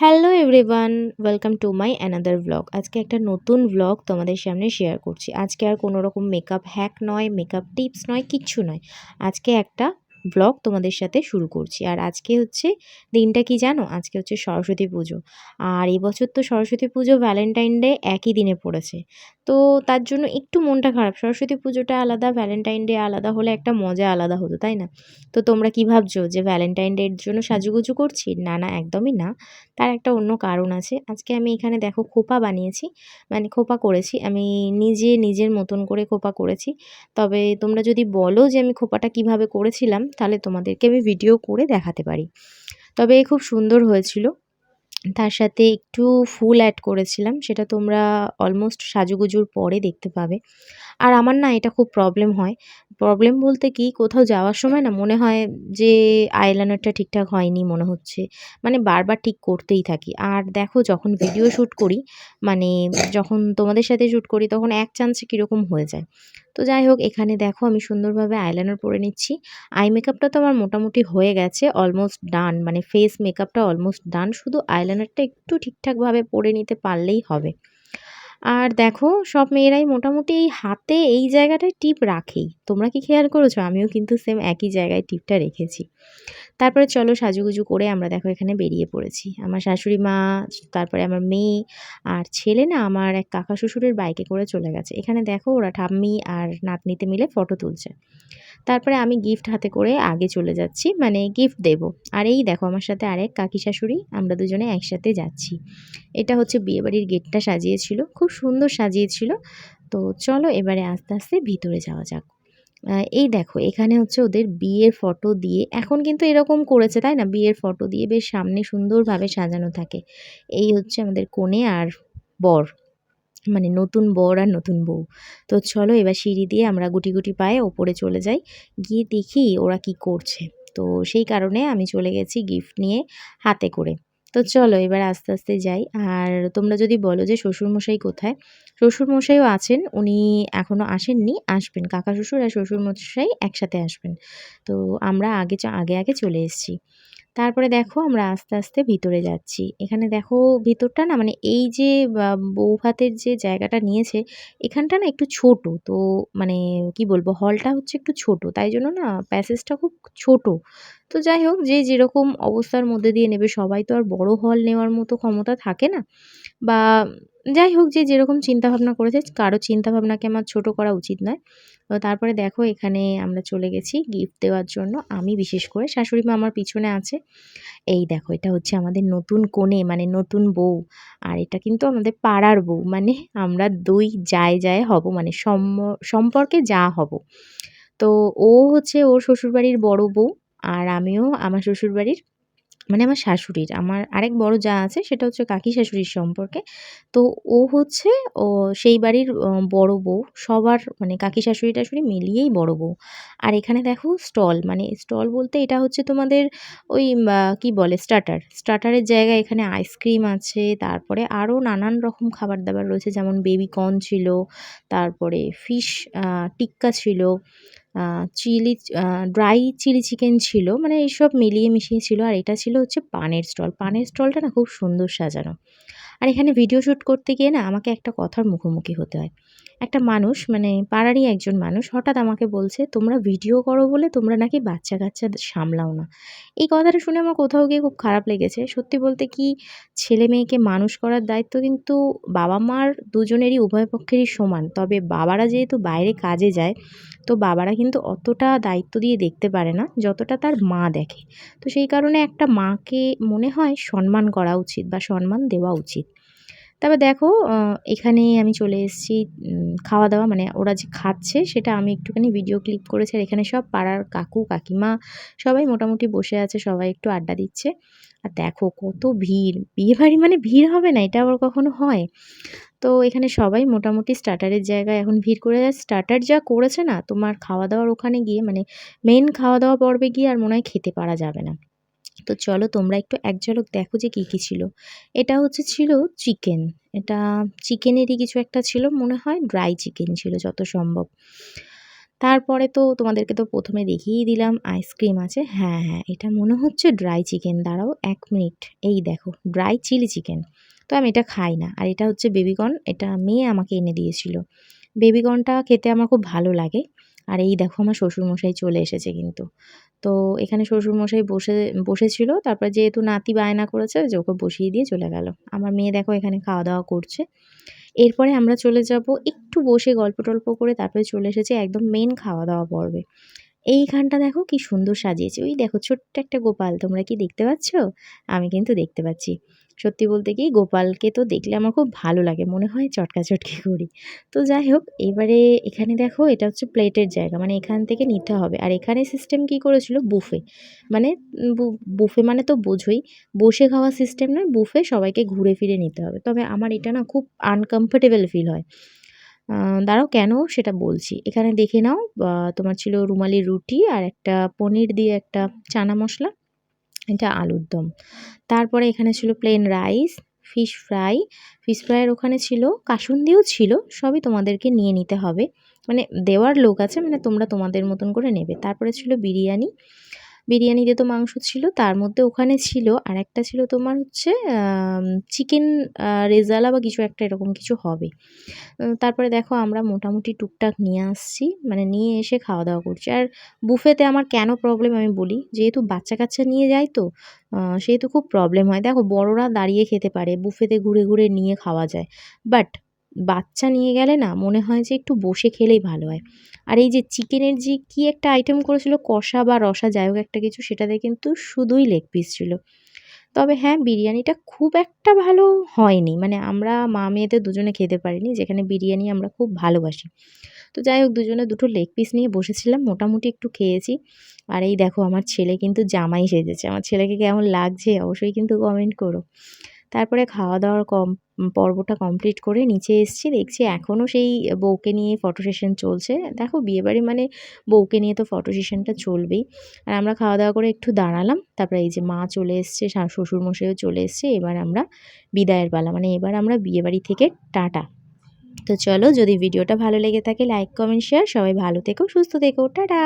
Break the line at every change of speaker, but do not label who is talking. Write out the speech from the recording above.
Hello everyone, welcome to my another blog আজকে একটা নতুন ব্লগ তোমাদের সামনে শেয়ার করছি। আজকে আর কোনো রকম মেকআপ হ্যাক নয় মেকআপ টিপস নয়, কিচ্ছু নয়। আজকে একটা ব্লগ তোমাদের সাথে শুরু করছি। আর আজকে হচ্ছে দিনটা কি জানো? আজকে হচ্ছে সরস্বতী পুজো। আর এবছর তো সরস্বতী পুজো ভ্যালেন্টাইন ডে একই দিনে পড়েছে। তো তার জন্য একটু মনটা খারাপ। সরস্বতী পুজোটা আলাদা ভ্যালেন্টাইন ডে আলাদা হলে একটা মজা আলাদা হতো, তাই না? তো তোমরা কি ভাবছ যে ভ্যালেন্টাইন ডের জন্য সাজুগুজু করছি? না না, একদমই না। তার একটা অন্য কারণ আছে। আজকে আমি এখানে দেখো খোপা বানিয়েছি। মানে খোপা করেছি। আমি নিজে, নিজের মতন করে খোপা করেছি। তবে তোমরা যদি বলো যে আমি খোপাটা কীভাবে করেছিলাম, তাহলে তোমাদেরকে আমি ভিডিও করে দেখাতে পারি। তবে খুব সুন্দর হয়েছিল। তার সাথে একটু ফুল অ্যাড করেছিলাম, সেটা তোমরা অলমোস্ট সাজুগুজুর পরে দেখতে পাবে। আর আমার না এটা খুব প্রবলেম হয়। প্রবলেম বলতে কি, কোথাও যাওয়ার সময় না মনে হয় যে আইলাইনারটা ঠিকঠাক হয়নি মনে হচ্ছে। মানে বারবার ঠিক করতেই থাকি। আর দেখো যখন ভিডিও শ্যুট করি মানে যখন তোমাদের সাথে শ্যুট করি, তখন এক চান্সে কীরকম হয়ে যায়। তো যাই হোক, এখানে দেখো আমি সুন্দরভাবে আইলাইনার পরে নিচ্ছি। আই মেকআপটা তো আমার মোটামুটি হয়ে গেছে অলমোস্ট ডান মানে ফেস মেকআপটা অলমোস্ট ডান শুধু আইলাইনারটা একটু ঠিকঠাকভাবে পরে নিতে পারলেই হবে। আর দেখো, সব মেয়েরাই মোটামুটি এই হাতে এই জায়গাটায় টিপ রাখেই। তোমরা কি খেয়াল করেছ? আমিও কিন্তু সেম একই জায়গায় টিপটা রেখেছি। তারপরে চলো সাজুগুজু করে আমরা দেখো এখানে বেরিয়ে পড়েছি। আমার শাশুড়ি মা, তারপরে আমার মেয়ে আর ছেলে না আমার এক কাকা শ্বশুরের বাইকে করে চলে গেছে। এখানে দেখো ওরা ঠাম্মি আর নাতনিতে মিলে ফটো তুলছে। তারপরে আমি গিফট হাতে করে আগে চলে যাচ্ছি মানে গিফট দেব। আর এই দেখো আমার সাথে আরেক কাকি শাশুড়ি, আমরা দুজনে একসাথে যাচ্ছি। এটা হচ্ছে বিয়েবাড়ির গেটটা সাজিয়েছিল, খুব সুন্দর সাজিয়েছিল। তো চলো এবারে আস্তে আস্তে ভিতরে যাওয়া যাক। এই দেখো, এখানে হচ্ছে ওদের বিয়ের ফটো দিয়ে, এখন কিন্তু এরকম করেছে, তাই না? বিয়ের ফটো দিয়ে বেশ সামনে সুন্দরভাবে সাজানো থাকে। এই হচ্ছে আমাদের কনে আর বর। মানে নতুন বর আর নতুন বউ। তো চলো এবার সিঁড়ি দিয়ে আমরা গুটি গুটি পায়ে ওপরে চলে যাই। গিয়ে দেখি ওরা কি করছে। তো সেই কারণে আমি চলে গেছি গিফট নিয়ে হাতে করে। তো চলো এবার আস্তে আস্তে যাই। আর তোমরা যদি বলো যে শ্বশুরমশাই কোথায়? শ্বশুরমশাইও আছেন, উনি এখনও আসেননি, আসবেন। কাকা শ্বশুর আর শ্বশুরমশাই একসাথে আসবেন। তো আমরা আগে আগে আগে চলে এসেছি। তারপরে দেখো আমরা আস্তে আস্তে ভিতরে যাচ্ছি। এখানে দেখো ভিতরটা না মানে এই যে বৌভাতের যে জায়গাটা নিয়েছে, এখানটা না একটু ছোট। তো মানে কি বলব হলটা হচ্ছে একটু ছোট। তাই জন্য না প্যাসেজটা খুব ছোট। তো যাই হোক, যে যেরকম অবস্থার মধ্যে দিয়ে নেবে, সবাই তো আর বড় হল নেওয়ার মতো ক্ষমতা থাকে না। বা যাই হোক যে যেরকম চিন্তাভাবনা করেছে, কারও চিন্তাভাবনাকে আমার ছোট করা উচিত নয়। তো তারপরে দেখো এখানে আমরা চলে গেছি গিফট দেওয়ার জন্য। আমি বিশেষ করে, শাশুড়ি মা আমার পিছনে আছে। এই দেখো, এটা হচ্ছে আমাদের নতুন কোণে মানে নতুন বউ। আর এটা কিন্তু আমাদের পাড়ার বউ মানে আমরা দুই যায় যায় হব মানে সম্পর্কে যা হব। তো ও হচ্ছে ওর শ্বশুরবাড়ির বড় বউ, আর আমিও আমার শ্বশুরবাড়ির মানে আমার শাশুড়ির, আমার আরেক বড় যা আছে সেটা হচ্ছে কাকি শাশুড়ির সম্পর্কে। তো ও হচ্ছে, ও সেই বাড়ির বড় বউ, সবার মানে কাকি শাশুড়ি টাশুড়ি মিলিয়েই বড় বউ। আর এখানে দেখো স্টল মানে স্টল বলতে এটা হচ্ছে তোমাদের ওই কি বলে স্টার্টার, স্টার্টারের জায়গায় এখানে আইসক্রিম আছে, তারপরে আরও নানান রকম খাবার দাবার রয়েছে, যেমন বেবিকর্ন ছিল, তারপরে ফিশ টিক্কা ছিল চিলি ড্রাই চিলি চিকেন ছিল মানে এইসব মিলিয়ে মিশিয়ে ছিল, আর এটা ছিল হচ্ছে পানের স্টল। পানের স্টলটা না খুব সুন্দর সাজানো। আর এখানে ভিডিও শ্যুট করতে গিয়ে না আমাকে একটা কথার মুখোমুখি হতে হয়। একটা মানুষ মানে পাড়ারই একজন মানুষ হঠাৎ আমাকে বলছে, তোমরা ভিডিও করো বলে তোমরা নাকি বাচ্চা কাচ্চা সামলাও না। এই কথাটা শুনে আমার কোথাও গিয়ে খুব খারাপ লেগেছে। সত্যি বলতে কি, ছেলে মেয়েকে মানুষ করার দায়িত্ব কিন্তু বাবা মার দুজনেরই, উভয় পক্ষেরই সমান। তবে বাবারা যেহেতু বাইরে কাজে যায়, তো বাবারা কিন্তু অতটা দায়িত্ব দিয়ে দেখতে পারে না, যতটা তার মা দেখে। তো সেই কারণে একটা মাকে মনে হয় সম্মান করা উচিত বা সম্মান দেওয়া উচিত। তারপর দেখো এখানে আমি চলে এসেছি খাওয়া দাওয়া মানে ওরা যে খাচ্ছে সেটা আমি একটুখানি ভিডিও ক্লিপ করেছি আর এখানে সব পাড়ার কাকু, কাকিমা সবাই মোটামুটি বসে আছে, সবাই একটু আড্ডা দিচ্ছে। আর দেখো কত ভিড় বিয়েবাড়ি মানে ভিড় হবে না, এটা আবার কখনো হয়? তো এখানে সবাই মোটামুটি স্টার্টারের জায়গায় এখন ভিড় করে যায়। স্টার্টার যা করেছে না, তোমার খাওয়া দাওয়ার ওখানে গিয়ে মানে মেন খাওয়া দাওয়া পর্বে গিয়ে আর মনে হয় খেতে পারা যাবে না। তো চলো তোমরা একটু এক ঝলক দেখো যে কী কী ছিল। এটা হচ্ছে ছিল চিকেন। এটা চিকেনেরই কিছু একটা ছিল, মনে হয় ড্রাই চিকেন ছিল যত সম্ভব। তারপরে তো তোমাদেরকে তো প্রথমে দেখিয়েই দিলাম, আইসক্রিম আছে। হ্যাঁ হ্যাঁ এটা মনে হচ্ছে ড্রাই চিকেন। দাঁড়াও এক মিনিট। এই দেখো, ড্রাই চিলি চিকেন। তো আমি এটা খাই না। আর এটা হচ্ছে বেবিকর্ন, এটা মেয়ে আমাকে এনে দিয়েছিল। বেবিকর্নটা খেতে আমার খুব ভালো লাগে। আর এই দেখো আমার শ্বশুরমশাই চলে এসেছে কিন্তু। তো এখানে শ্বশুরমশাই বসে, বসেছিল। তারপর যেহেতু নাতি বায়না করেছে, যে ওকে বসিয়ে দিয়ে চলে গেল। আমার মেয়ে দেখো এখানে খাওয়া দাওয়া করছে। এরপরে আমরা চলে যাব একটু বসে গল্প টল্প করে তারপরে চলে এসেছে একদম মেন খাওয়া দাওয়া পর্বে। এইখানটা দেখো কি সুন্দর সাজিয়েছে। ওই দেখো ছোট্ট একটা গোপাল, তোমরা কি দেখতে পাচ্ছ? আমি কিন্তু দেখতে পাচ্ছি। সত্যি বলতে কি গোপালকে তো দেখলে আমার খুব ভালো লাগে, মনে হয় চটকা চটকি করি। তো যাই হোক, এবারে এখানে দেখো এটা হচ্ছে প্লেটের জায়গা মানে এখান থেকে নিতে হবে। আর এখানে সিস্টেম কি করেছিল? বুফে মানে বুফে মানে তো বোঝোই, বসে খাওয়া সিস্টেম নয় বুফে সবাইকে ঘুরে ফিরে নিতে হবে। তবে আমার এটা না খুব আনকমফোর্টেবল ফিল হয়। দাঁড়াও, কেন সেটা বলছি। এখানে দেখে নাও তোমার ছিল রুমালি রুটি আর একটা পনির দিয়ে একটা চানা মশলা। এটা আলুর দম। তারপরে এখানে ছিল plain rice fish fry fish ফ্রাইয়ের ওখানে ছিল, কাসুন্দিও ছিল, সবই তোমাদেরকে নিয়ে নিতে হবে। মানে দেওয়ার লোক আছে মানে তোমরা তোমাদের মতন করে নেবে। তারপরে ছিল বিরিয়ানি বিরিয়ানিতে তো মাংস ছিল, তার মধ্যে ওখানে ছিল, আর একটা ছিল তোমার হচ্ছে চিকেন রেজালা বা কিছু একটা এরকম কিছু হবে। তারপরে দেখো আমরা মোটামুটি টুকটাক নিয়ে আসছি মানে নিয়ে এসে খাওয়া দাওয়া করছি। আর বুফেতে আমার কেন প্রবলেম আমি বলি, যেহেতু বাচ্চা কাচ্চা নিয়ে যায় তো সেহেতু খুব প্রবলেম হয়। দেখো বড়রা দাঁড়িয়ে খেতে পারে, বুফেতে ঘুরে ঘুরে নিয়ে খাওয়া যায়। বাট বাচ্চা নিয়ে গেলে না মনে হয় যে একটু বসে খেলেই ভালো হয়। আর এই যে চিকেনের যে কী একটা আইটেম করেছিল, কষা বা রসা যাই হোক একটা কিছু সেটাতে কিন্তু শুধুই লেগ পিস ছিল। তবে হ্যাঁ বিরিয়ানিটা খুব একটা ভালো হয়নি। মানে আমরা মা মেয়েতে দুজনে খেতে পারিনি, যেখানে বিরিয়ানি আমরা খুব ভালোবাসি। তো যাই হোক, দুজনে দুটো লেগ পিস নিয়ে বসেছিলাম, মোটামুটি একটু খেয়েছি। আর এই দেখো, আমার ছেলে কিন্তু জামাই সেজেছে। আমার ছেলেকে কেমন লাগছে, অবশ্যই কিন্তু কমেন্ট করো। তারপরে খাওয়া দাওয়ার কম পর্বটা কমপ্লিট করে নিচে এসেছি। দেখছি এখনও সেই বউকে নিয়ে ফটো সেশন চলছে। দেখো, বিয়েবাড়ি মানে বউকে নিয়ে তো ফটো সেশনটা চলবেই। আর আমরা খাওয়া দাওয়া করে একটু দাঁড়ালাম। তারপরে এই যে মা চলে এসছে শ্বশুরমশাইও চলে এসছে। এবার আমরা বিদায়ের পালা মানে এবার আমরা বিয়েবাড়ি থেকে টাটা। তো চলো, যদি ভিডিওটা ভালো লেগে থাকে লাইক কমেন্ট শেয়ার সবাই ভালো থেকো, সুস্থ থেকো। টাটা!